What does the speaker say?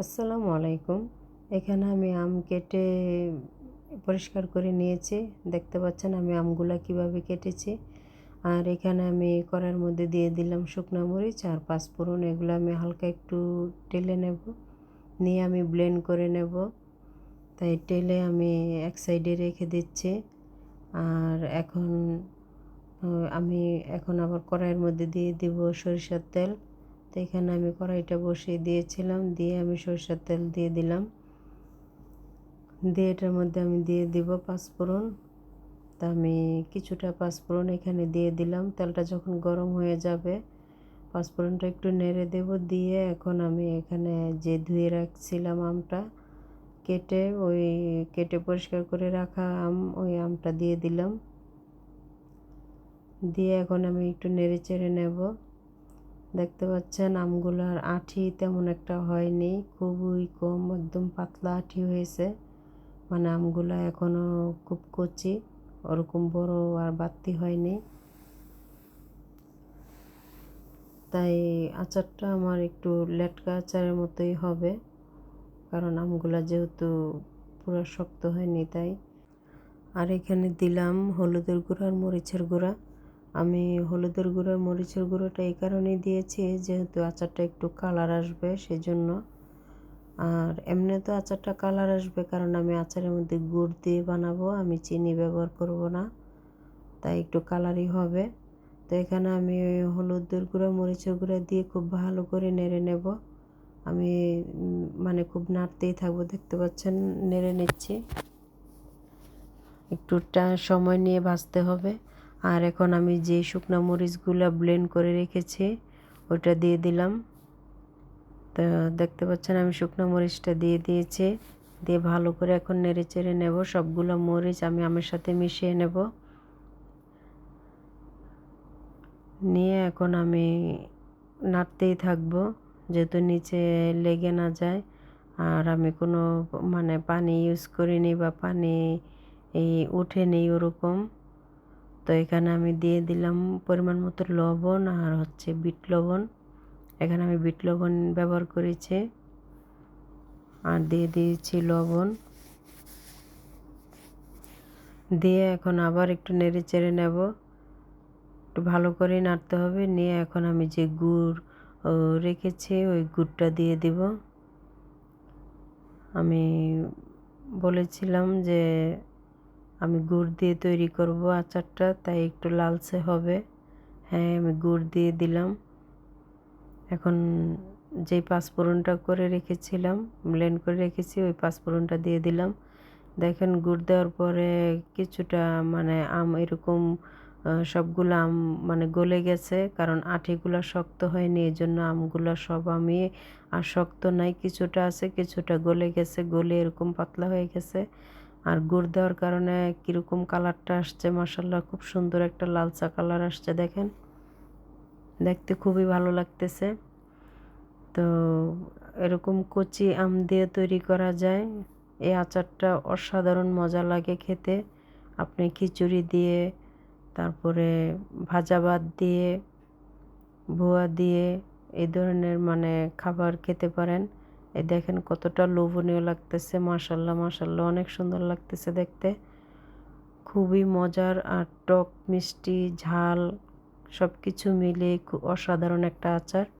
আসসালামু আলাইকুম। এখানে আমি আম কেটে পরিষ্কার করে নিয়েছি। দেখতে পাচ্ছেন আমি আমগুলা কীভাবে কেটেছি। আর এখানে আমি কড়াইয়ের মধ্যে দিয়ে দিলাম শুকনো মরিচ আর পাঁচফোড়ন। এগুলো আমি হালকা একটু টেলে নেব। নিয়ে আমি ব্লেন্ড করে নেব। তাই টেলে আমি এক সাইডে রেখে দিচ্ছি। আর এখন আমি এখন আবার কড়াইয়ের মধ্যে দিয়ে দিব সরিষার তেল। তো এখানে আমি কড়াইটা বসিয়ে দিয়েছিলাম, দিয়ে আমি সরষের তেল দিয়ে দিলাম। দিয়ে এটার মধ্যে আমি দিয়ে দিব পাঁচফোড়ন। তা আমি কিছুটা পাঁচফোড়ন এখানে দিয়ে দিলাম। তেলটা যখন গরম হয়ে যাবে, পাঁচফোড়নটা একটু নেড়ে দেব। দিয়ে এখন আমি এখানে যে ধুয়ে রাখছিলাম আমটা, কেটে ওই, কেটে পরিষ্কার করে রাখা আম, ওই আমটা দিয়ে দিলাম। দিয়ে এখন আমি একটু নেড়ে চেড়ে নেব। দেখতে পাচ্ছেন আমগুলার আঠি তেমন একটা হয়নি, খুবই কম, একদম পাতলা আঠি হয়েছে। মানে আমগুলো এখনও খুব কচি, ওরকম বড় আর বাড়তি হয়নি। তাই আচারটা আমার একটু লেটকা আচারের মতোই হবে, কারণ আমগুলো যেহেতু পুরো শক্ত হয়নি তাই। আর এখানে দিলাম হলুদের গুঁড়া আর মরিচের গুঁড়া। আমি হলুদের গুঁড়ো, মরিচের গুঁড়োটা এই কারণেই দিয়েছি, যেহেতু আচারটা একটু কালার আসবে সেজন্য। আর এমনি তো আচারটা কালার আসবে, কারণ আমি আচারের মধ্যে গুড় দিয়ে বানাবো, আমি চিনি ব্যবহার করব না, তাই একটু কালারই হবে। তো এখানে আমি হলুদের গুঁড়ো, মরিচের গুঁড়ো দিয়ে খুব ভালো করে নেড়ে নেব। আমি মানে খুব নাড়তেই থাকব, দেখতে পাচ্ছেন? নেড়ে নিচ্ছি। একটু সময় নিয়ে ভাজতে হবে। আর এখন আমি যে শুকনো মরিচগুলো ব্লেন্ড করে রেখেছি, ওটা দিয়ে দিলাম। তো দেখতে পাচ্ছেন আমি শুকনো মরিচটা দিয়ে দিয়েছি। দিয়ে ভালো করে এখন নেড়ে চেড়ে নেব। সবগুলো মরিচ আমি আমের সাথে মিশিয়ে নেব। নিয়ে এখন আমি নাড়তেই থাকব, যেহেতু নিচে লেগে না যায়। আর আমি কোনো মানে পানি ইউজ করিনি বা পানি এই উঠেনি ওরকম। তো এখানে আমি দিয়ে দিলাম পরিমাণ মতো লবণ আর হচ্ছে বিট লবণ। এখানে আমি বিট লবণ ব্যবহার করেছি। আর দিয়ে দিয়েছি লবণ। দিয়ে এখন আবার একটু নেড়ে চেড়ে নেব। একটু ভালো করে নাড়তে হবে। নিয়ে এখন আমি যে গুড় রেখেছি, ওই গুড়টা দিয়ে দিব। আমি বলেছিলাম যে আমি গুড় দিয়ে তৈরি করব আচারটা, তাই একটু লালচে হবে। হ্যাঁ আমি গুড় দিয়ে দিলাম। এখন যেই পাঁচফোড়নটা করে রেখেছিলাম, ব্লেন্ড করে রেখেছি, ওই পাঁচফোড়নটা দিয়ে দিলাম। দেখেন, গুড় দেওয়ার পরে কিছুটা মানে আম এরকম সবগুলো আম মানে গলে গেছে, কারণ আঠিগুলো শক্ত হয়নি এই জন্য আমগুলো সব আমি, আর শক্ত নাই, কিছুটা আছে, কিছুটা গলে গেছে, গলে এরকম পাতলা হয়ে গেছে। আর গুড় দেওয়ার কারণে কীরকম কালারটা আসছে মাসাল্লাহ খুব সুন্দর একটা লালচা কালার আসছে, দেখেন। দেখতে খুবই ভালো লাগতেছে। তো এরকম কচি আম দিয়ে তৈরি করা যায়। এই আচারটা অসাধারণ মজা লাগে খেতে। আপনি খিচুড়ি দিয়ে, তারপরে ভাজা ভাত দিয়ে, ভুয়া দিয়ে, এই ধরনের মানে খাবার খেতে পারেন। এই দেখেন কতটা লোভনীয় লাগতেছে মাসাল্লাহ মাসাল্লাহ অনেক সুন্দর লাগতেছে দেখতে। খুবই মজার আর টক, মিষ্টি, ঝাল সব কিছু মিলে খুব অসাধারণ একটা আচার।